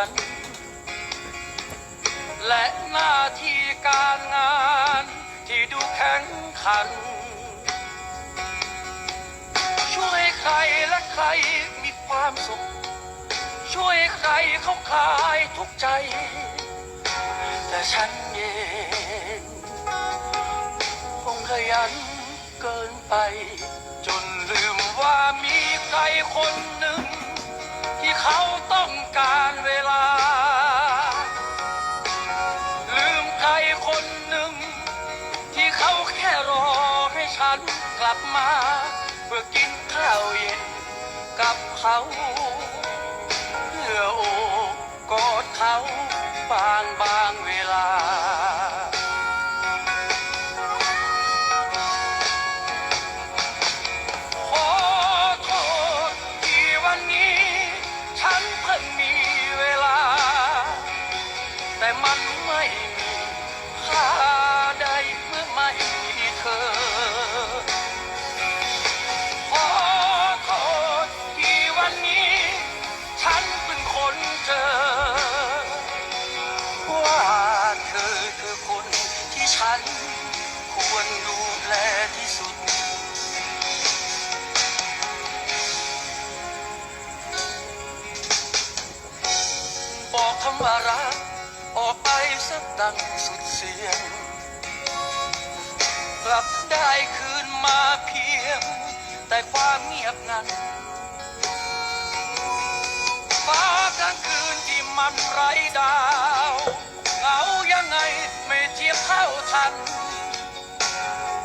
ัน และหน้าที่การงานที่ดูแข็งขัน ช่วยใครและใครมีความสุข ช่วยใครเขาคลายทุกใจ แต่ฉันเองคงขยันเกินไป จนลืมว่ามีใครคนหนึ่ง กับเขาเพื่อโอบกอดเขาบางบางเวลา ฉัน ควรดูแลที่สุด บอกคำว่ารักออกไปสักดังสุดเสียง กลับได้คืนมาเพียง แต่ความเงียบงันฟ้ากลางคืนที่มันไร้ดาวเหงายังไงไม่ เท่าทัน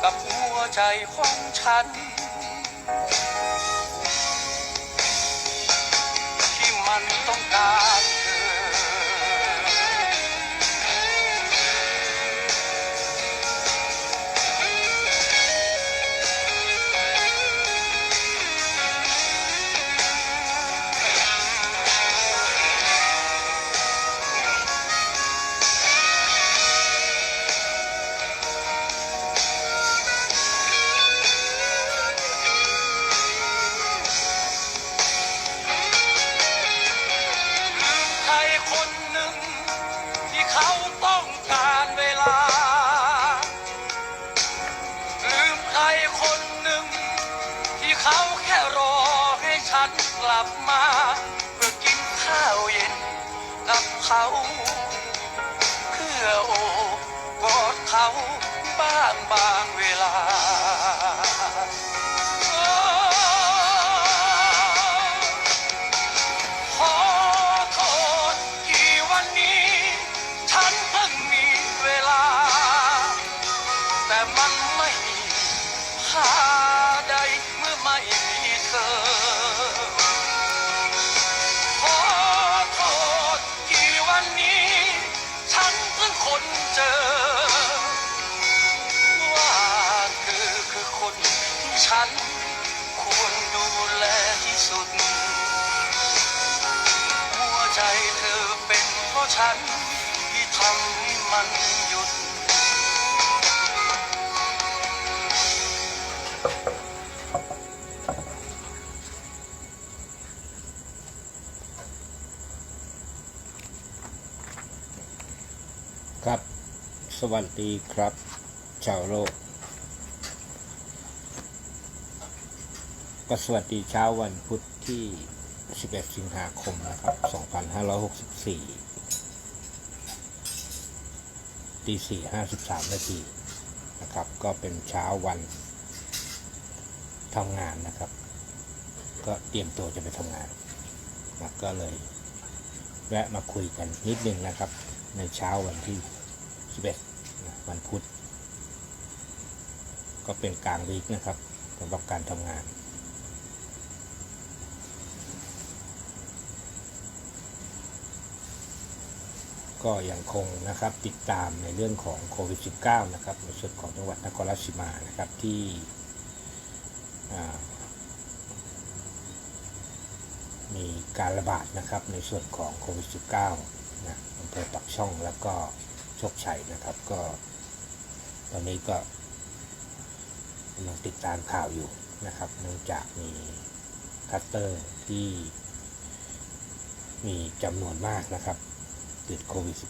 กับหัวใจของฉัน ที่มันต้องการ ฉันที่ทำให้มันหยุด ครับ สวัสดีครับ ชาวโลก ก็สวัสดีเช้าวันพุธที่ 11 สิงหาคม นะครับ 2564 ตี4:53นาทีนะครับ ก็เป็นเช้าวันทำงานนะครับ ก็เตรียมตัวจะไปทำงานนะก็เลย แวะมาคุยกันนิดนึงนะครับ ในเช้าวันที่11นะวันพุธ ก็เป็นกลางวีคนะครับสำหรับการทำงาน ก็ยังคงนะครับติดตามในเรื่องของโควิด -19 นะครับในส่วนของจังหวัดนครราชสีมานะครับที่มีการระบาดนะครับในส่วนของโควิด -19 นะอำเภอปักช่องแล้วก็โชคชัยนะครับก็ตอนนี้ก็กำลังติดตามข่าวอยู่นะครับเนื่องจากมีคัสเตอร์ที่มีจำนวนมากนะครับ ติดโควิด -19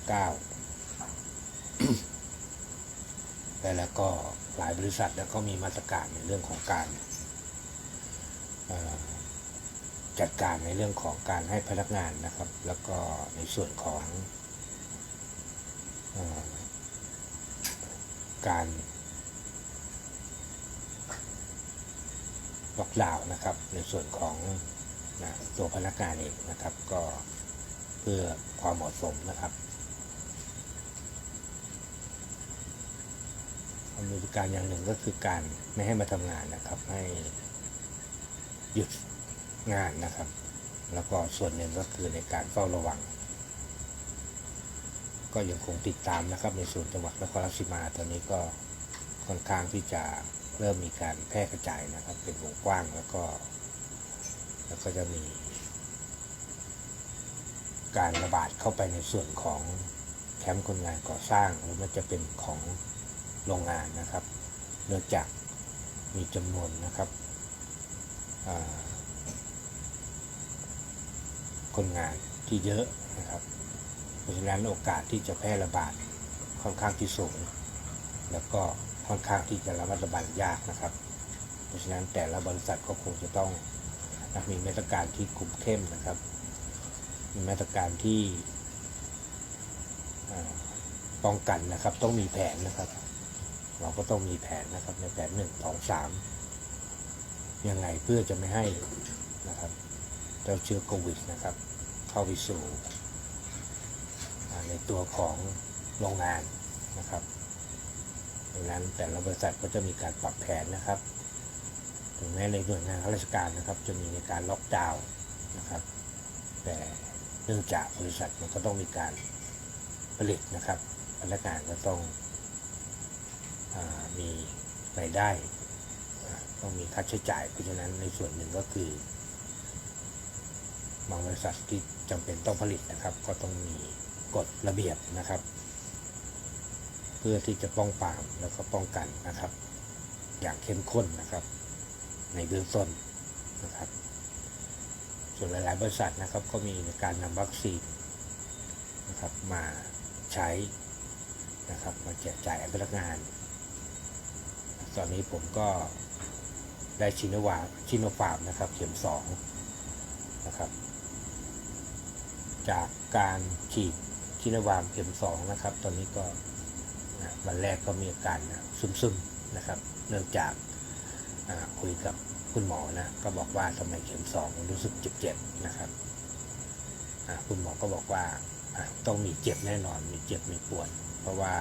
และแล้วก็หลายบริษัทแล้วก็มีมาตรการในเรื่องของการจัดการในเรื่องของการให้พนักงานนะครับ แล้วก็ในส่วนของอการล็อกดาวน์นะครับ ในส่วนของนะตัวพนักงานเองนะครับ ก็ เพื่อความเหมาะสมนะครับอเมริการอย่างหนึ่งก็คือการไม่ให้มาทำงานนะครับ ให้หยุดงานนะครับ แล้วก็ส่วนหนึ่งก็คือในการเฝ้าระวัง ก็ยังคงติดตามนะครับ ในส่วนจังหวัดนครราชสีมาตอนนี้ก็ค่อนข้างที่จะเริ่มมีการแพร่กระจายนะครับ เป็นวงกว้างแล้วก็ แล้วก็จะมี การระบาดเข้าไปในส่วนของแคมป์คนงานก่อสร้างหรือมันจะเป็นของโรงงานนะครับ เนื่องจากมีจำนวนนะครับคนงานที่เยอะนะครับ เพราะฉะนั้นโอกาสที่จะแพร่ระบาดค่อนข้างที่สูง แล้วก็ค่อนข้างที่จะระมัดระวังยากนะครับ เพราะฉะนั้นแต่ละบริษัทก็คงจะต้องมีมาตรการที่คุมเข้มนะครับ มีมาตรการที่ป้องกันนะครับ ต้องมีแผนนะครับ เราก็ต้องมีแผนนะครับ ในแผนหนึ่งสองสามยังไงเพื่อจะไม่ให้นะครับเจ้าเชื้อโควิดนะครับ เข้าไปสู่ในตัวของโรงงานนะครับดังนั้นแต่ละบริษัทก็จะมีการปรับแผนนะครับถึงแม้ในหน่วยงานข้าราชการนะครับ จะมีในการล็อกดาวน์นะครับ แต่ เนื่องจากบริษัทมันก็ต้องมีการผลิตนะครับ พนักงานก็ต้องอมีรายได้ ต้องมีค่าใช้จ่าย เพราะฉะนั้นในส่วนหนึ่งก็คือบางบริษัทที่จำเป็นต้องผลิตนะครับ ก็ต้องมีกฎระเบียบนะครับ เพื่อที่จะป้องปรามแล้วก็ป้องกันนะครับ อย่างเข้มข้นนะครับ ในเบื้องต้นนะครับ ส่วนหลาย ๆ บริษัทนะครับก็มีในการนำวัคซีนนะครับมาใช้นะครับมาแจกจ่ายให้พนักงาน ตอนนี้ผมก็ได้ชินวาชินฟาร์มนะครับเข็มสองนะครับจากการฉีดชินวามเข็มสองนะครับ ตอนนี้ก็วันแรกก็มีอาการซึมๆนะครับ เนื่องจากคุยกับ คุณหมอนะก็บอกว่าทำไมเข็มสองรู้สึกเจ็บๆนะครับคุณหมอก็บอกว่าต้องมีเจ็บแน่นอนมีเจ็บมีปวดเพราะว่า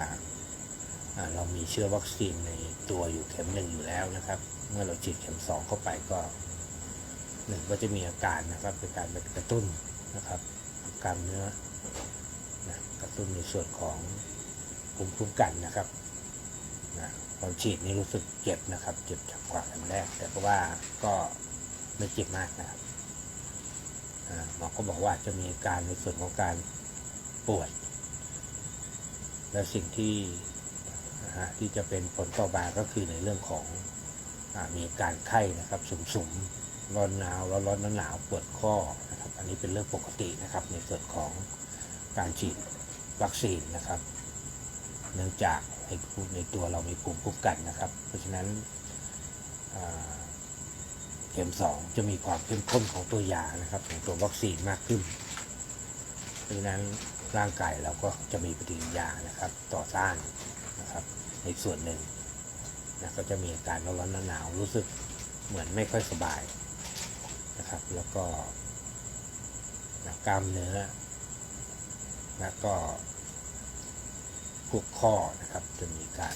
เรามีเชื้อวัคซีนในตัวอยู่เข็มหนึ่งอยู่แล้วนะครับ เมื่อเราฉีดเข็มสองเข้าไปก็หนึ่งก็จะมีอาการนะครับเป็นการกระตุ้นนะครับกล้ามเนื้อนะกระตุ้นในส่วนของภูมิคุ้มกันนะครับ ตอนฉีดนี่รู้สึกเจ็บนะครับ เจ็บจากกว่าครั้งแรก แต่เพราะว่าก็ไม่เจ็บมากนะครับหมอก็บอกว่าจะมีการในส่วนของการปวด และสิ่งที่ที่จะเป็นผลต่อมาก็คือในเรื่องของอมีการไข้นะครับสุมๆร้อนหนาวร้อนร้อนหนาวปวดข้อนะครับ อันนี้เป็นเรื่องปกตินะครับ ในส่วนของการฉีดวัคซีนนะครับ เนื่องจากในในตัวเรามีภูมิคุ้มกันนะครับ เพราะฉะนั้นเข็มสองจะมีความเข้มข้นของตัวยานะครับ ของตัววัคซีนมากขึ้น เพราะฉะนั้นร่างกายเราก็จะมีปฏิกิริยานะครับ ต่อต้านนะครับ ในส่วนหนึ่งนะก็จะมีอาการร้อนๆหนาวๆรู้สึกเหมือนไม่ค่อยสบายนะครับ แล้วก็นะกล้ามเนื้อแล้วก็ พวกข้อนะครับจะมีการ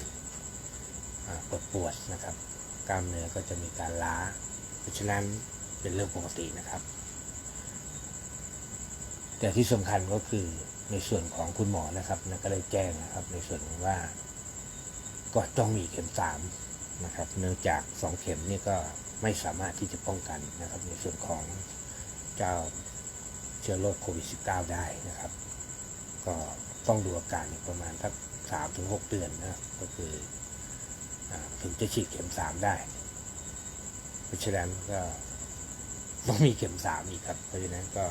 ปวดปวดนะครับ กล้ามเนื้อก็จะมีการล้า เพราะฉะนั้นเป็นเรื่องปกตินะครับ แต่ที่สำคัญก็คือในส่วนของคุณหมอนะครับนะก็ได้แจ้งนะครับ ในส่วนว่าก็ต้องมีเข็มสามนะครับ เนื่องจากสองเข็มนี่ก็ไม่สามารถที่จะป้องกันนะครับ ในส่วนของเจ้าเชื้อโรคโควิด -19 ได้นะครับ ก็ ต้องดูอาการอีกประมาณสักสามถึงหกเดือนนะก็คืออถึงจะฉีดเข็มสามได้เพราะฉะนั้นก็ต้องมีเข็มสามอีกครับ เพราะฉะนั้นก็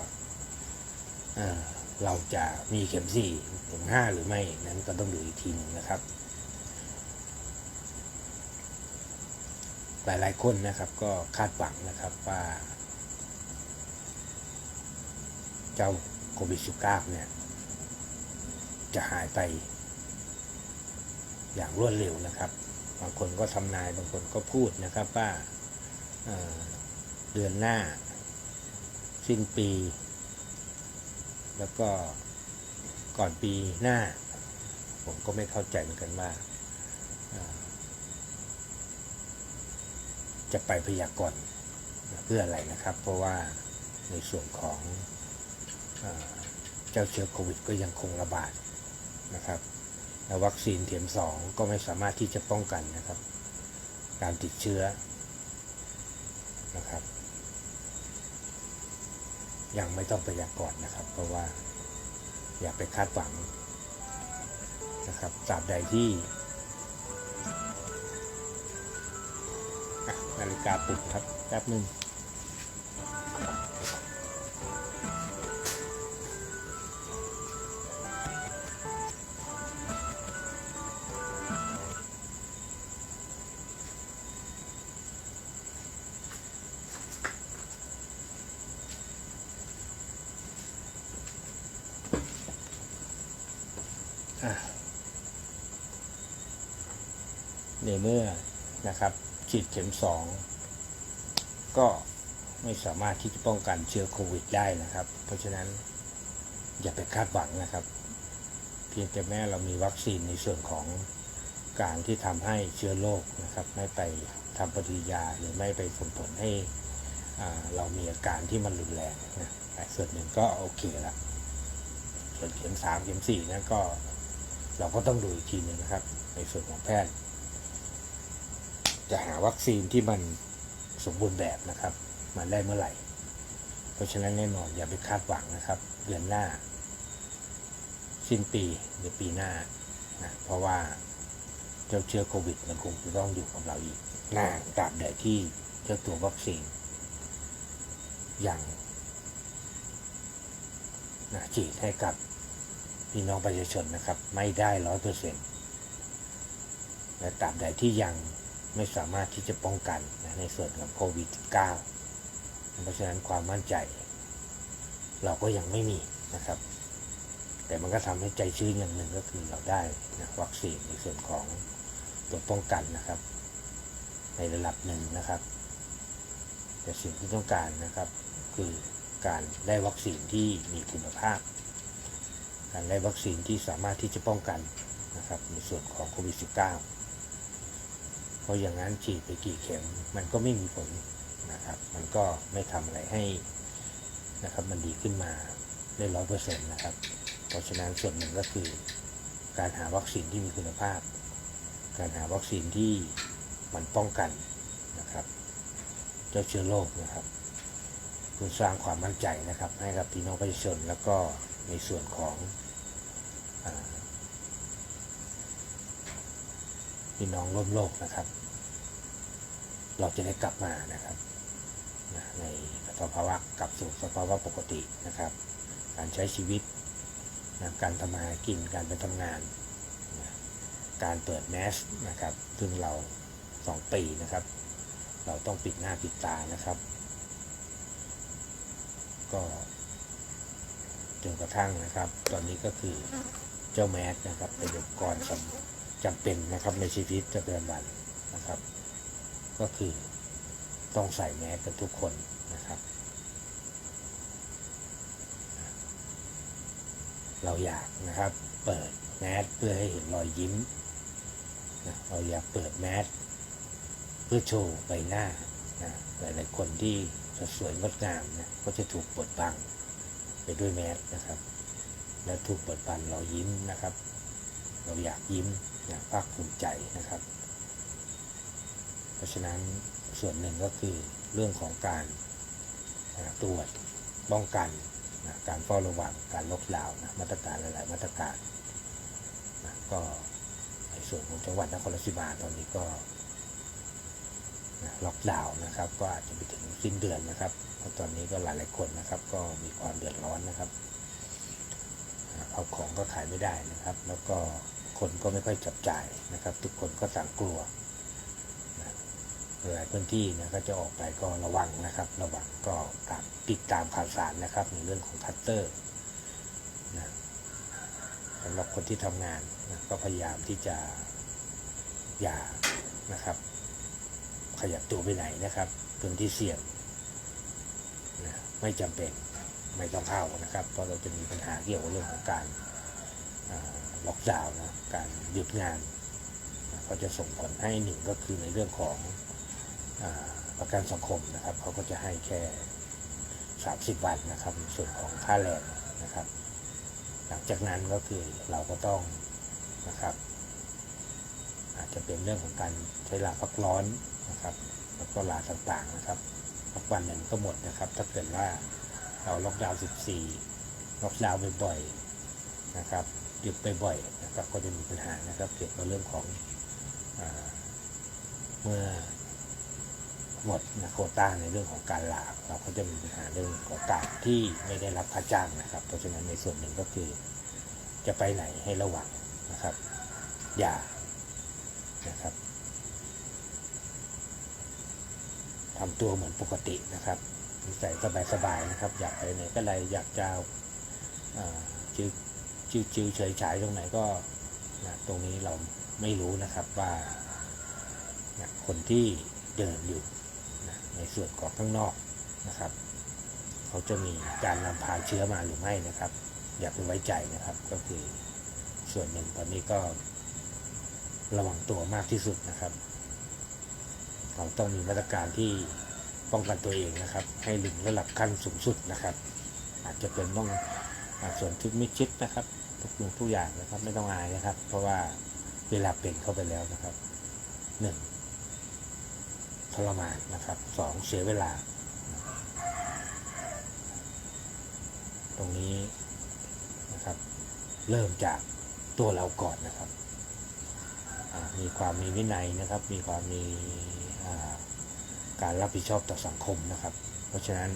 เราจะมีเข็มสี่เข็มห้าหรือไม่นั้นก็ต้องดูอีกทีนึงนะครับ หลายๆคนนะครับ ก็คาดหวังนะครับว่า เจ้าโควิด -19 เนี่ย จะหายไป อย่างรวดเร็วนะครับ บางคนก็ทำนายบางคนก็พูดนะครับว่าเเดือนหน้า สิ้นปี แล้วก็ก่อนปีหน้า ผมก็ไม่เข้าใจเหมือนกันว่าจะไปพยากรณ์เพื่ออะไรนะครับ เพราะว่าในส่วนของเอเจ้าเชื้อโควิดก็ยังคงระบาด นะครับและวัคซีนเข็มสองก็ไม่สามารถที่จะป้องกันนะครับ การติดเชื้อนะครับ ยังไม่ต้องไปยากรณ์นะครับ เพราะว่าอย่าไปคาดหวังนะครับตราบใดที่นาฬิกาปลุกครับแป๊บหนึ่ง ในเมื่อนะครับฉีดเข็มสองก็ไม่สามารถที่จะป้องกันเชื้อโควิดได้นะครับ เพราะฉะนั้นอย่าไปคาดหวังนะครับ เพียงแต่แม้เรามีวัคซีนในส่วนของการที่ทำให้เชื้อโรคนะครับ ไม่ไปทำปฏิกิริยาหรือไม่ไปส่งผลให้เรามีอาการที่มันรุนแรงนะส่วนหนึ่งก็โอเคละส่วนเข็มสามเข็มสี่นั้นก็เราก็ต้องดูอีกทีหนึ่งนะครับ ในส่วนของแพทย์ จะหาวัคซีนที่มันสมบูรณ์แบบนะครับมาได้เมื่อไหร่ เพราะฉะนั้นแน่นอนอย่าไปคาดหวังนะครับ เดือนหน้า สิ้นปีหรือปีหน้านะเพราะว่าเจ้าเชื้อโควิด มันคงจะต้องอยู่กับเราอีกนานตราบใดที่เจ้าตัววัคซีนยังนะฉีดให้กับพี่น้องประชาชนนะครับ ไม่ได้ร้อยเปอร์เซ็นต์และตราบใดที่ยัง ไม่สามารถที่จะป้องกันนะในส่วนของโควิด -19 เพราะฉะนั้นความมั่นใจ เราก็ยังไม่มีนะครับ แต่มันก็ทำให้ใจชื้นอย่างหนึ่งก็คือเราได้นะวัคซีนในส่วนของตัวป้องกันนะครับ ในระดับหนึ่งนะครับ แต่สิ่งที่ต้องการนะครับ คือการได้วัคซีนที่มีคุณภาพ การได้วัคซีนที่สามารถที่จะป้องกันนะครับในส่วนของโควิด -19 เพราะอย่างนั้นฉีดไปกี่เข็มมันก็ไม่มีผลนะครับ มันก็ไม่ทำอะไรให้นะครับมันดีขึ้นมาได้ร้อยเปอร์เซ็นต์นะครับ เพราะฉะนั้นส่วนหนึ่งก็คือการหาวัคซีนที่มีคุณภาพ การหาวัคซีนที่มันป้องกันนะครับเจ้าเชื้อโรคนะครับเพื่อสร้างความมั่นใจนะครับ ให้กับพี่น้องประชาชนแล้วก็ในส่วนของอา พี่น้องร่วมโลกนะครับ เราจะได้กลับมานะครับในสภาวะกลับสู่สภาวะปกตินะครับ การใช้ชีวิตนะการทำมาหากินการไปทำงานนะการเปิดแมสนะครับ ซึ่งเราสองปีนะครับ เราต้องปิดหน้าปิดตานะครับ ก็จนกระทั่งนะครับ ตอนนี้ก็คือเจ้าแมสนะครับเป็นอุปกรณ์สำ จำเป็นนะครับในชีวิตประจำวันนะครับ ก็คือต้องใส่แมสกันทุกคนนะครับ เราอยากนะครับเปิดแมสเพื่อให้เห็นรอยยิ้มนะเราอยากเปิดแมสเพื่อโชว์ใบหน้านะหลายๆคนที่จะสวยงดงามนะก็จะถูกบดบังไปด้วยแมสนะครับ และถูกบดบังรอยยิ้มนะครับ เราอยากยิ้ม อยากภาคภูมิใจนะครับ เพราะฉะนั้นส่วนหนึ่งก็คือเรื่องของการตรวจป้องกันนะการเฝ้าระวังการล็อกดาวน์นะมาตรการหลาย ๆ มาตรการนะก็ในส่วนของจังหวัดนครราชสีมาตอนนี้ก็นะล็อกดาวน์นะครับ ก็อาจจะไปถึงสิ้นเดือนนะครับตอนนี้ก็หลาย ๆ คนนะครับ ก็มีความเดือดร้อนนะครับเอาของก็ขายไม่ได้นะครับ แล้วก็ คนก็ไม่ค่อยจับจ่ายนะครับ ทุกคนก็ต่างกลัวนะหลายพื้นที่นะก็จะออกไปก็ระวังนะครับ ระวังก็ตามติดตามข่าวสารนะครับ ในเรื่องของคัตเตอร์นะสำหรับคนที่ทำงานนะก็พยายามที่จะอย่านะครับ ขยับตัวไปไหนนะครับพื้นที่เสี่ยงนะไม่จำเป็นไม่ต้องเข้านะครับ เพราะเราจะมีปัญหาเกี่ยวกับเรื่องของการ ล็อกดาวน์นะการหยุดงานนะก็จะส่งผลให้หนึ่งก็คือในเรื่องของอประกันสังคมนะครับเขาก็จะให้แค่ 30 วันนะครับส่วนของค่าแรงนะครับ หลังจากนั้นก็คือเราก็ต้องนะครับ อาจจะเป็นเรื่องของการใช้ลาพักร้อนนะครับแล้วก็ลาต่างๆนะครับพักวันหนึ่งก็หมดนะครับ ถ้าเกิดว่าเราล็อกดาวน์ 14 ล็อกดาวน์บ่อยๆนะครับ หยุดไปบ่อยๆนะครับก็จะมีปัญหานะครับเกี่ยวกับเรื่องของอเมื่อหมดนะโคต้าในเรื่องของการลาเราก็จะมีปัญหาเรื่องของการที่ไม่ได้รับค่าจ้างนะครับ เพราะฉะนั้นในส่วนหนึ่งก็คือจะไปไหนให้ระวังนะครับ อย่านะครับทำตัวเหมือนปกตินะครับนิสัยสบายๆนะครับ อยากไปไหนก็เลยอยากจะอ่า จิวจิวเฉยฉายตรงไหนก็นะตรงนี้เราไม่รู้นะครับว่านะคนที่เดินอยู่นะในส่วนของข้างนอกนะครับ เขาจะมีการนำพาเชื้อมาหรือไม่นะครับ อย่าไปไว้ใจนะครับก็คือส่วนหนึ่งตอนนี้ก็ระวังตัวมากที่สุดนะครับ เราต้องมีมาตรการที่ป้องกันตัวเองนะครับ ให้ถึงระดับขั้นสูงสุดนะครับ อาจจะเป็นต้องอาส่วนที่มิดชิดนะครับ ทุกสิ่งทุกอย่างนะครับ ไม่ต้องอายนะครับ เพราะว่าเวลาเป็นเข้าไปแล้วนะครับหนึ่งทรมานนะครับสองเสียเวลา ตรงนี้นะครับ เริ่มจากตัวเราก่อนนะครับมีความมีวินัยนะครับ มีความมีการรับผิดชอบต่อสังคมนะครับ เพราะฉะนั้น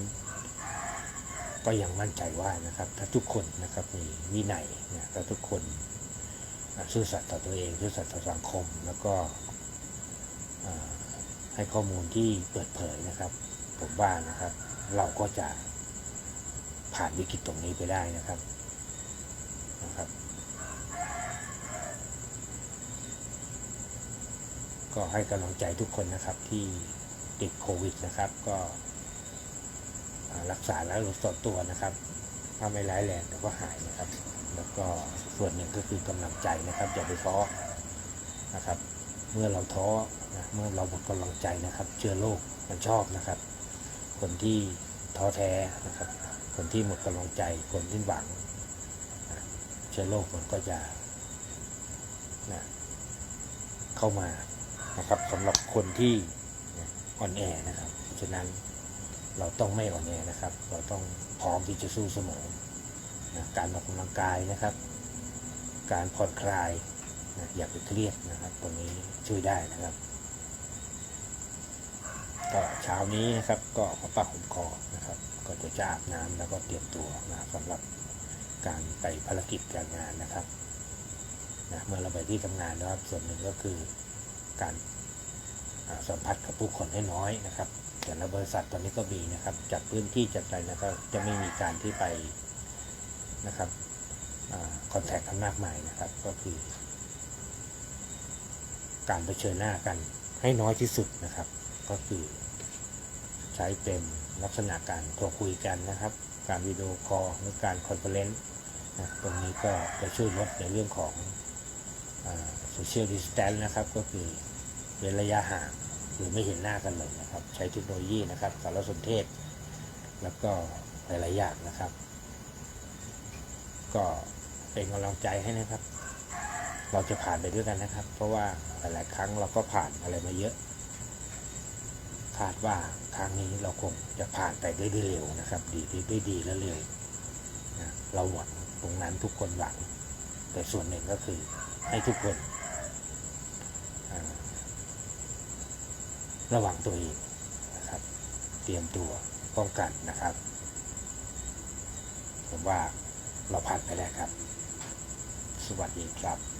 ก็ยังมั่นใจว่านะครับ ถ้าทุกคนนะครับมีวินัยนะถ้าทุกคนซื่อสัตย์ต่อตัวเองซื่อสัตย์ต่อสังคม แล้วก็ให้ข้อมูลที่เปิดเผยนะครับ ผมว่านะครับ เราก็จะผ่านวิกฤตตรงนี้ไปได้นะครับนะครับ ก็ให้กำลังใจทุกคนนะครับที่ติดโควิดนะครับ ก็ รักษาแล้วรักษาตัวนะครับ ถ้าไม่ร้ายแรงแต่ก็หายนะครับ แล้วก็ส่วนหนึ่งก็คือกำลังใจนะครับอย่าไปท้อนะครับ เมื่อเราท้อนะเมื่อเราหมดกำลังใจนะครับ เชื้อโรคมันชอบนะครับ คนที่ท้อแท้นะครับ คนที่หมดกำลังใจ คนที่หวังนะเชื้อโรคมันก็จะนะเข้ามานะครับสำหรับคนที่อ่อนแอนะครับ ฉะนั้น เราต้องไม่อ่อนแอนะครับ เราต้องพร้อมที่จะสู้เสมอนะการออกกำลังกายนะครับ การผ่อนคลายนะอย่าไปเครียดนะครับ ตรงนี้ช่วยได้นะครับก็เช้านี้นะครับก็ขอปากผมคอนะครับ ก็จะจะอาบน้ำแล้วก็เตรียมตัวนะสำหรับการไปภารกิจการงานนะครับนะเมื่อเราไปที่ทำงานนะครับ ส่วนหนึ่งก็คือการสัมผัสกับผู้คนให้น้อยนะครับ แต่ละบริษัทตอนนี้ก็มีนะครับ จัดพื้นที่จัดอะไรนะครับจะไม่มีการที่ไปนะครับคอนแทคกันมากมายนะครับ ก็คือ การเผชิญหน้ากันให้น้อยที่สุดนะครับ ก็คือใช้เป็นลักษณะการโทรคุยกันนะครับ การวิดีโอคอลหรือการคอนเฟอเรนซ์นะตรงนี้ก็จะช่วยลดในเรื่องของโซเชียลดิสแตนนะครับ ก็คือเว้นระยะห่าง หรือไม่เห็นหน้ากันเลยนะครับ ใช้เทคโนโลยีนะครับสารสนเทศ แล้วก็หลาย ๆ อย่างนะครับ ก็เป็นกำลังใจให้นะครับ เราจะผ่านไปด้วยกันนะครับ เพราะว่าหลาย ๆ ครั้งเราก็ผ่านอะไรมาเยอะคาดว่าครั้งนี้เราคงจะผ่านไปได้ด้วยเร็วนะครับ ดีได้ดีและเร็วนะเราหวังตรงนั้นทุกคนหวัง แต่ส่วนหนึ่งก็คือให้ทุกคนอ่า ระวังตัวเองนะครับ เตรียมตัวป้องกันนะครับ ผมว่าเราผ่านไปแล้วครับ สวัสดีครับ